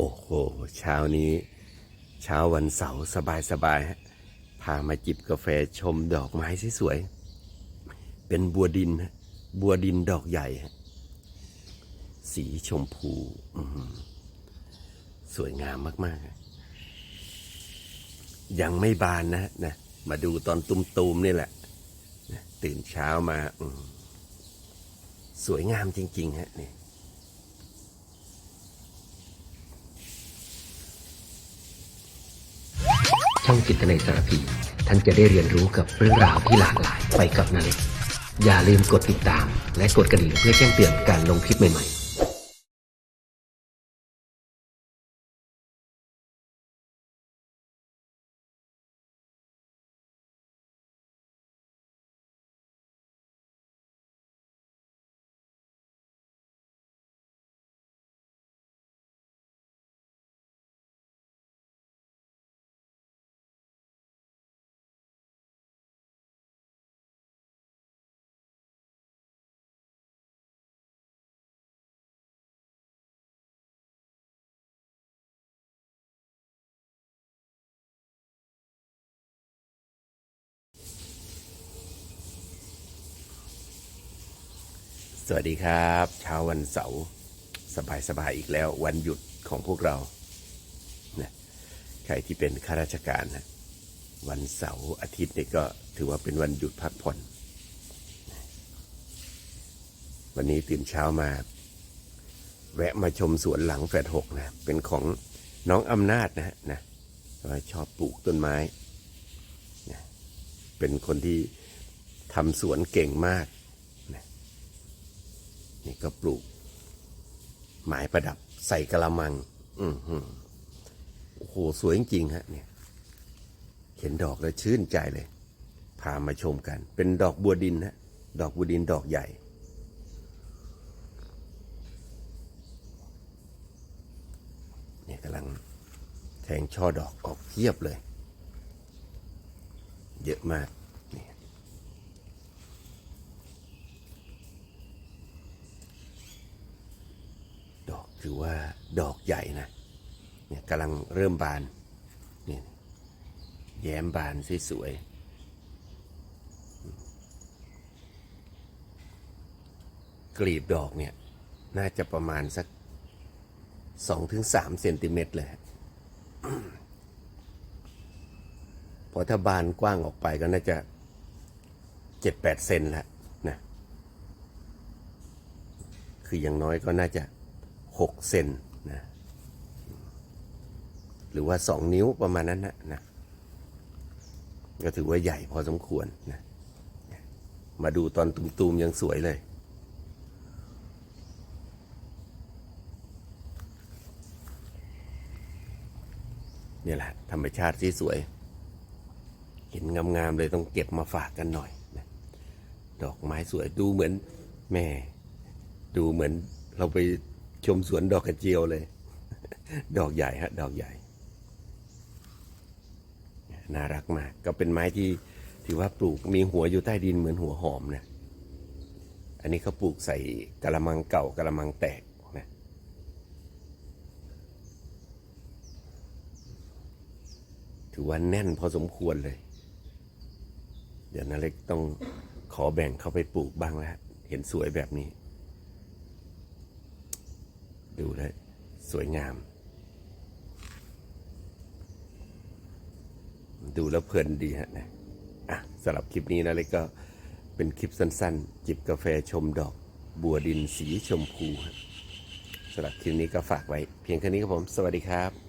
โอ้โห เช้านี้ เช้าวันเสาร์สบายสบายๆฮะ พามาจิบกาแฟชมดอกไม้สวยๆ เป็นบัวดินฮะ บัวดินดอกใหญ่ฮะ สีชมพูสวยงามมากๆ ยังไม่บานนะนะ มาดูตอนตุมๆนี่แหละ ตื่นเช้ามา สวยงามจริง ๆ ฮะนี่ ช่องจิตในสารพี ท่านจะได้เรียนรู้กับเรื่องราวที่หลากหลายไปกับนาเล็กอย่าลืมกดติดตาม และกดกระดิ่งเพื่อแจ้งเตือนการลงคลิปใหม่ๆ สวัสดีครับ เช้าวันเสาร์สบายสบายๆอีกแล้ว วันหยุดของพวกเรานะใครที่เป็นข้าราชการนะวันเสาร์อาทิตย์นี่ก็ถือว่าเป็นวันหยุดพักผ่อน วันนี้ตื่นเช้ามา แวะมาชมสวนหลังแฟดหกนะเป็นของน้องอำนาจนะนะว่าชอบปลูกต้นไม้นะเป็นคนที่ทำสวนเก่งมาก นี่ก็ปลูก หมายประดับใส่กระมัง อือหือโอ้โหสวยจริงฮะเนี่ย เห็นดอกแล้วชื่นใจเลย พามาชมกัน เป็นดอกบัวดินฮะ ดอกบัวดินดอกใหญ่ เนี่ยกำลังแทงช่อดอกออกเพียบเลย เยอะมาก นี่ ดอก ถือว่าดอกใหญ่นะเนี่ยกำลังเริ่มบานเนี่ยแย้มบานสวยๆกลีบดอกเนี่ย น่าจะประมาณสักสองถึงสามเซนติเมตรเลยพอถ้าบานกว้างออกไปก็น่าจะเจ็ดแปดเซนแล้วนะ คืออย่างน้อยก็น่าจะ หกเซนนะหรือว่าสองนิ้วประมาณนั้นนะนะก็ถือว่าใหญ่พอสมควรนะมาดูตอนตูมๆยังสวยเลยเนี่ยแหละธรรมชาติที่สวย เห็นงามๆเลยต้องเก็บมาฝากกันหน่อยนะดอกไม้สวยดูเหมือนแม่ ดูเหมือนเราไป ชมสวนดอกกระเจียวเลย ดอกใหญ่ฮะ ดอกใหญ่ น่ารักมาก ก็เป็นไม้ที่ถือว่าปลูกมีหัวอยู่ใต้ดินเหมือนหัวหอมนะ อันนี้เขาปลูกใส่กระมังเก่ากระมังแตกนะ ถือว่าแน่นพอสมควรเลย เดี๋ยวนาเล็กต้องขอแบ่งเข้าไปปลูกบ้างแล้ว เห็นสวยแบบนี้ ดูแล้วสวยงาม ดูแล้วเพลินดีฮะนะอะสำหรับคลิปนี้นะเล็กก็เป็นคลิปสั้นๆ จิบกาแฟชมดอก บัวดินสีชมพูสำหรับคลิปนี้ก็ฝากไว้ เพียงแค่นี้ครับผม สวัสดีครับ